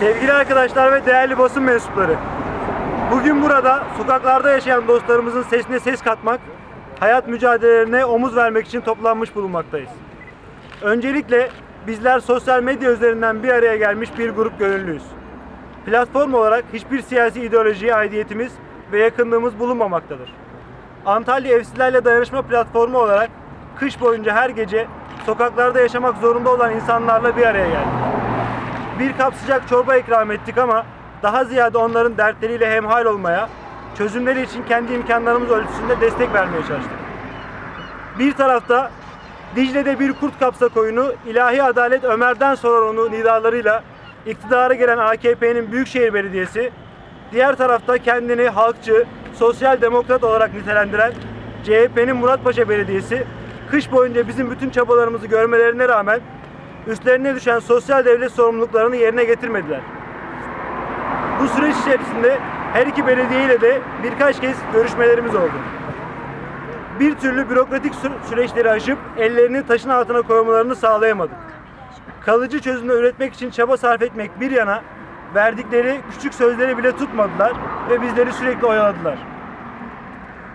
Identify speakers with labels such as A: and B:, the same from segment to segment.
A: Sevgili arkadaşlar ve değerli basın mensupları. Bugün burada sokaklarda yaşayan dostlarımızın sesine ses katmak, hayat mücadelelerine omuz vermek için toplanmış bulunmaktayız. Öncelikle bizler sosyal medya üzerinden bir araya gelmiş bir grup gönüllüyüz. Platform olarak hiçbir siyasi ideolojiye aidiyetimiz ve yakınlığımız bulunmamaktadır. Antalya Evsizlerle Dayanışma Platformu olarak kış boyunca her gece sokaklarda yaşamak zorunda olan insanlarla bir araya geldik. Bir kap sıcak çorba ikram ettik ama daha ziyade onların dertleriyle hemhal olmaya, çözümleri için kendi imkanlarımız ölçüsünde destek vermeye çalıştık. Bir tarafta Dicle'de bir kurt kapsa koyunu ilahi adalet Ömer'den sorar onu nidalarıyla iktidara gelen AKP'nin Büyükşehir Belediyesi, diğer tarafta kendini halkçı, sosyal demokrat olarak nitelendiren CHP'nin Muratpaşa Belediyesi, kış boyunca bizim bütün çabalarımızı görmelerine rağmen üstlerine düşen sosyal devlet sorumluluklarını yerine getirmediler. Bu süreç içerisinde her iki belediye ile de birkaç kez görüşmelerimiz oldu. Bir türlü bürokratik sü- süreçleri aşıp ellerini taşın altına koymalarını sağlayamadık. Kalıcı çözümler üretmek için çaba sarf etmek bir yana verdikleri küçük sözleri bile tutmadılar ve bizleri sürekli oyaladılar.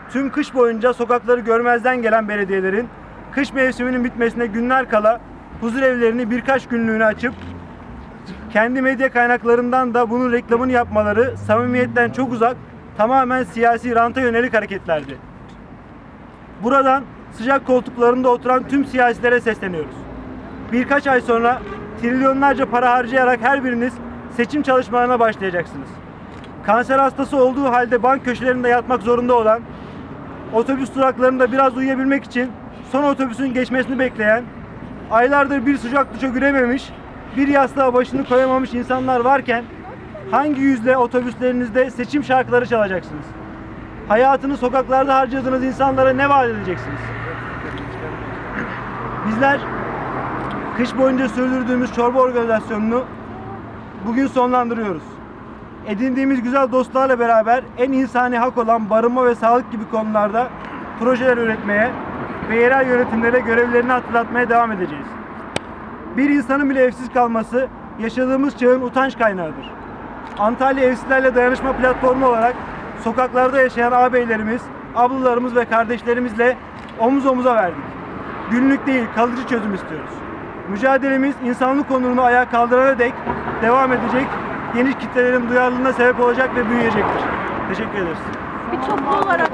A: Tüm kış boyunca sokakları görmezden gelen belediyelerin kış mevsiminin bitmesine günler kala huzur evlerini birkaç günlüğüne açıp kendi medya kaynaklarından da bunun reklamını yapmaları samimiyetten çok uzak, tamamen siyasi ranta yönelik hareketlerdi. Buradan sıcak koltuklarında oturan tüm siyasilere sesleniyoruz. Birkaç ay sonra trilyonlarca para harcayarak her biriniz seçim çalışmalarına başlayacaksınız. Kanser hastası olduğu halde bank köşelerinde yatmak zorunda olan, otobüs duraklarında biraz uyuyabilmek için son otobüsün geçmesini bekleyen, aylardır bir sıcak duşa girememiş, bir yastığa başını koyamamış insanlar varken hangi yüzle otobüslerinizde seçim şarkıları çalacaksınız? Hayatını sokaklarda harcadığınız insanlara ne vaat edeceksiniz? Bizler kış boyunca sürdürdüğümüz çorba organizasyonunu bugün sonlandırıyoruz. Edindiğimiz güzel dostlarla beraber en insani hak olan barınma ve sağlık gibi konularda projeler üretmeye ve yerel yönetimlere görevlerini hatırlatmaya devam edeceğiz. Bir insanın bile evsiz kalması yaşadığımız çağın utanç kaynağıdır. Antalya Evsizlerle Dayanışma Platformu olarak sokaklarda yaşayan ağabeylerimiz, ablalarımız ve kardeşlerimizle omuz omuza verdik. Günlük değil, kalıcı çözüm istiyoruz. Mücadelemiz insanlık onurunu ayağa kaldırana dek devam edecek, geniş kitlelerin duyarlılığına sebep olacak ve büyüyecektir. Teşekkür ederiz.
B: Bir toplu olarak